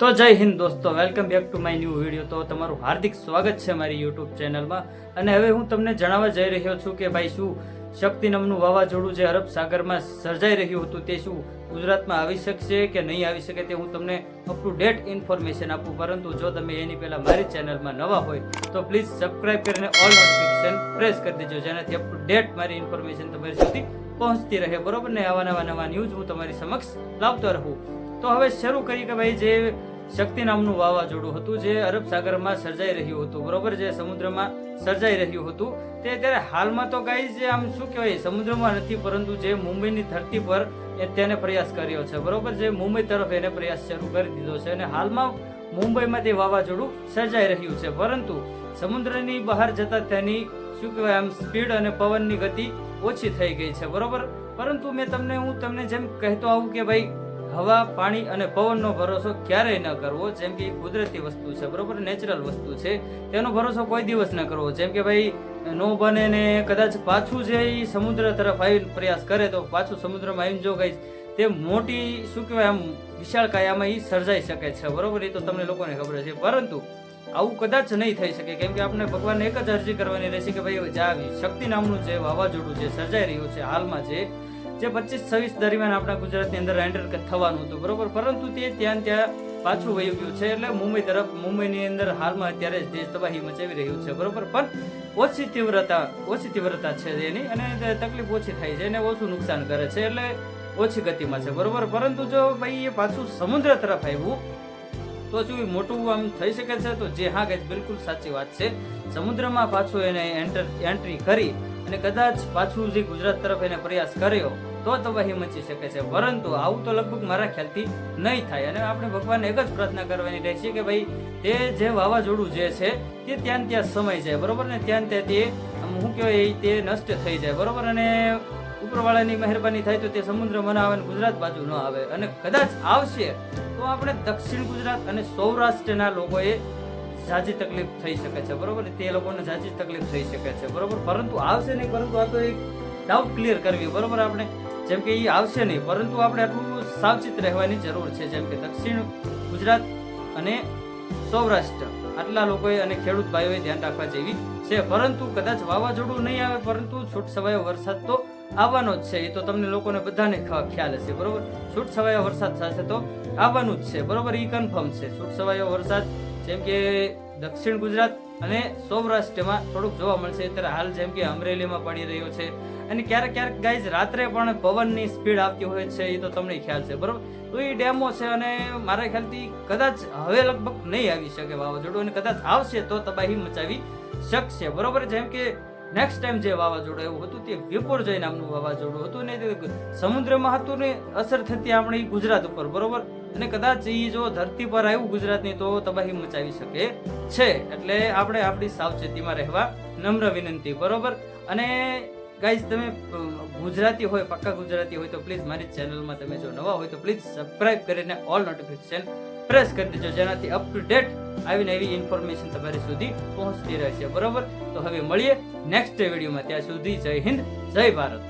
તો જય હિન્દ દોસ્તો welcome back to my new video તો તમારું હાર્દિક સ્વાગત છે મારી યુટ્યુબ ચેનલમાં અને હવે હું તમને જણાવવા જઈ રહ્યો છું કે ભાઈ શું શક્તિ નામનું વાવાઝોડું જે અરબ સાગરમાં સર્જાઈ રહ્યું હતું તે શું ગુજરાતમાં આવી શકશે કે નહીં આવી શકે તે હું તમને અપ ટુ ડેટ ઇન્ફોર્મેશન આપું. પરંતુ જો તમે એની પહેલાં મારી ચેનલમાં નવા હોય, તો પ્લીઝ સબસ્ક્રાઇબ કરીને ઓલ નોટિફિકેશન પ્રેસ કરી દેજો, જેનાથી અપ ટુ ડેટ મારી ઇન્ફોર્મેશન તમારી સુધી પહોંચતી રહે. બરોબર ને? આવા નવા નવા ન્યૂઝ હું તમારી સમક્ષ લાવતો રહું. તો હવે શરૂ કરી કે ભાઈ જે શક્તિ નામનું વાવાઝોડું હતું જે અરબ સાગરમાં સર્જાઈ રહ્યું હતું. બરોબર જે સમુદ્રમાં સર્જાઈ રહ્યું હતું. તે અત્યારે હાલમાં તો ગાઈ જે આમ શું કહેવાય, સમુદ્રમાં નથી, પરંતુ જે મુંબઈની ધરતી પર એ તેને પ્રયાસ કર્યો છે. બરોબર જે મુંબઈ તરફ એને પ્રયાસ શરૂ કરી દીધો છે અને હાલમાં મુંબઈમાં તે વાવાઝોડું સર્જાઈ રહ્યું છે. પરંતુ સમુદ્રની બહાર જતા તેની શું કહેવાય, આમ સ્પીડ અને પવનની ગતિ ઓછી થઈ ગઈ છે. બરોબર? પરંતુ મેં તમને, હું તમને જેમ કહેતો આવું કે ભાઈ હવા, પાણી અને પવનનો ભરોસો ક્યારેય ન કરવો, જેમ કે કુદરતી વસ્તુ છે, બરોબર? નેચરલ વસ્તુ છે. તેનો ભરોસો કોઈ દિવસ ન કરવો. જેમ કે ભાઈ, નો બને ને કદાચ પાછું જે એ સમુદ્ર તરફ આવીને પ્રયાસ કરે તો પાછું સમુદ્રમાં આવીને જો ગઈ તે મોટી, શું કહેવાય આમ વિશાળ કાયામાં એ સર્જાઈ શકે છે, બરોબર? એ તો તમને લોકોને ખબર છે. પરંતુ આવું કદાચ નહીં થઈ શકે. કેમ કે આપણે ભગવાનને એક જ અરજી કરવાની રહેશે કે ભાઈ જ્યાં શક્તિ નામનું જે વાવાઝોડું જે સર્જાઈ રહ્યું છે, હાલમાં જે જે પચીસ છવ્વીસ દરમિયાન આપણા ગુજરાતની અંદર એન્ટર થવાનું હતું. બરોબર? પરંતુ તે ત્યાં ત્યાં પાછું વહી ગયું છે. એટલે મુંબઈ તરફ, મુંબઈની અંદર હાલમાં અત્યારે દેશ તબાહી મચાવી રહ્યું છે. બરોબર? પણ ઓછી તીવ્રતા ઓછી તીવ્રતા છે એની અને તકલીફ ઓછી થાય છે અને ઓછું નુકસાન કરે છે. એટલે ઓછી ગતિમાં છે. બરોબર? પરંતુ જો ભાઈ એ પાછું સમુદ્ર તરફ આવ્યું, તો શું એ મોટું આમ થઈ શકે છે? તો જે હા કે બિલકુલ સાચી વાત છે. સમુદ્રમાં પાછું એને એન્ટર એન્ટ્રી કરી અને કદાચ પાછું જે ગુજરાત તરફ એને પ્રયાસ કર્યો તો તબાહી મચી શકે છે. પરંતુ આવું તો લગભગ મારા ખ્યાલથી નહીં થાય. અને આપણે ભગવાનને એક જ પ્રાર્થના કરવાની રહેશે કે ભાઈ, તે જે વાવાઝોડું જે છે, તે ત્યાં ત્યાં સમય જાય. બરોબર ને? ત્યાં ત્યાં તે હું કહેવાય, એ તે નષ્ટ થઈ જાય. બરોબર? અને ઉપરવાળાની મહેરબાની થાય તો તે સમુદ્ર મનાવે આવે ગુજરાત બાજુ ન આવે. અને કદાચ આવશે, તો આપણે દક્ષિણ ગુજરાત અને સૌરાષ્ટ્રના લોકોએ ઝાઝી તકલીફ થઈ શકે છે. બરોબર તે લોકોને ઝાઝી તકલીફ થઈ શકે છે. બરોબર? પરંતુ આવશે નહીં, પરંતુ આ તો એક ડાઉટ ક્લિયર કરવી. બરોબર આપણે? જેમ કે એ આવશે નહીં, પરંતુ આપણે આટલું સાવચેત રહેવાની જરૂર છે, જેમ કે દક્ષિણ ગુજરાત અને સૌરાષ્ટ્ર. આટલા લોકોએ અને ખેડૂત ભાઈઓએ ધ્યાન રાખવા જેવી છે, પરંતુ કદાચ વાવાઝોડું નહીં આવે, પરંતુ છૂટ છવાયો વરસાદ તો આવવાનો જ છે. એ તો તમને લોકોને બધાને ખ્યાલ હશે, બરોબર? છૂટછવાયો વરસાદ થશે તો આવવાનું જ છે, બરોબર? એ કન્ફર્મ છે. છૂટછવાયો વરસાદ, જેમ કે દક્ષિણ ગુજરાત અને સૌરાષ્ટ્રમાં થોડુંક જોવા મળશે. અત્યારે હાલ જેમ કે અમરેલીમાં પડી રહ્યો છે. અને ક્યારેક ક્યારેક ગાઈઝ રાત્રે પણ પવનની સ્પીડ આવતી હોય છે, એ તો તમને ખ્યાલ છે, બરોબર? તો એ ડેમો છે અને મારા ખ્યાલથી કદાચ હવે લગભગ નહીં આવી શકે વાવાઝોડું અને કદાચ આવશે તો તબાહી મચાવી શકશે, બરોબર? જેમ કે નેક્સ્ટ ટાઈમ જે વાવાઝોડું એવું હતું તે વિપોરજય નામનું વાવાઝોડું હતું ને સમુદ્રમાં હતું ને અસર થતી આપણી ગુજરાત ઉપર, બરોબર? અને કદાચ એ જો ધરતી પર આવ્યું ગુજરાતની, તો તબાહી મચાવી શકે છે. એટલે આપણે આપણી સાવચેતીમાં રહેવા નમ્ર વિનંતી, બરોબર? અને ગાઈઝ, તમે ગુજરાતી હોય, પક્કા ગુજરાતી હોય, તો પ્લીઝ મારી ચેનલમાં તમે જો નવા હોય, તો પ્લીઝ સબસ્ક્રાઇબ કરીને ઓલ નોટિફિકેશન પ્રેસ કરી દેજો, જેનાથી અપ ટુ ડેટ આવીને એવી ઇન્ફોર્મેશન તમારી સુધી પહોંચતી રહેશે, બરોબર? તો હવે મળીએ નેક્સ્ટ વિડીયોમાં. ત્યાં સુધી જય હિન્દ, જય ભારત.